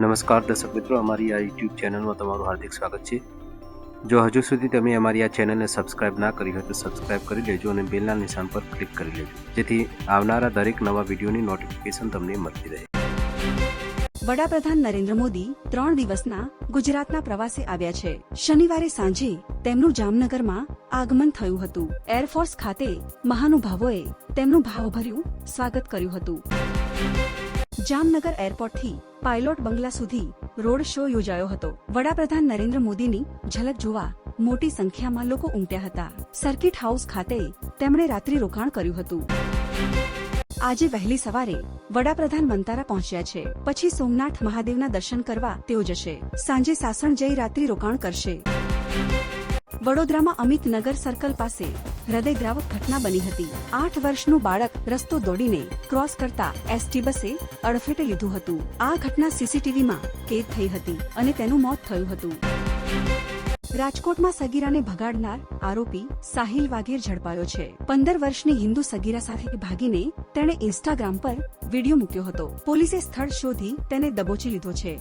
નમસ્કાર દર્શક મિત્રો, અમારી આ યુટ્યુબ ચેનલમાં તમારું હાર્દિક સ્વાગત છે. જો હજુ સુધી તમે અમારી આ ચેનલને સબસ્ક્રાઇબ ના કરી હોય તો સબસ્ક્રાઇબ કરી લેજો અને બેલના નિશાન પર ક્લિક કરી લેજો. જેથી આવનારા દરેક નવા વિડીયોની નોટિફિકેશન તમને મળતી રહે. વડાપ્રધાન નરેન્દ્ર મોદી ત્રણ દિવસના ગુજરાતના પ્રવાસે આવ્યા છે. શનિવારે સાંજે તેમનું જામનગરમાં આગમન થયું હતું. એરફોર્સ ખાતે મહાનુભાવોએ તેમનું ભાવભર્યું સ્વાગત કર્યું હતું. જામનગર એરપોર્ટથી પાયલોટ બંગલા સુધી રોડ શો યોજાયો હતો. વડાપ્રધાન નરેન્દ્ર મોદીની ઝલક જોવા મોટી સંખ્યામાં લોકો ઉમટ્યા હતા. સર્કિટ હાઉસ ખાતે તેમણે રાત્રિ રોકાણ કર્યું હતું. આજે વહેલી સવારે વડાપ્રધાન મંતારા પહોંચ્યા છે. પછી સોમનાથ મહાદેવના દર્શન કરવા તેઓ જશે. સાંજે સાસણ જઈ રાત્રિ રોકાણ કરશે. વડોદરામાં અમિતનગર સર્કલ પાસે હૃદયદ્રાવક ઘટના બની હતી. આઠ વર્ષનું બાળક રસ્તો દોડીને ક્રોસ કરતા એસટી બસે અડફેટે લીધું હતું. આ ઘટના સીસીટીવીમાં કેદ થઈ હતી અને તેનું મોત થયું હતું. રાજકોટમાં સગીરાને ભગાડનાર આરોપી સાહિલ વાઘેર ઝડપાયો છે. પંદર વર્ષની હિન્દુ સગીરા સાથે ભાગીને તેણે ઇન્સ્ટાગ્રામ પર વીડિયો મૂક્યો હતો. પોલીસે સ્થળ શોધી તેને દબોચી લીધો છે.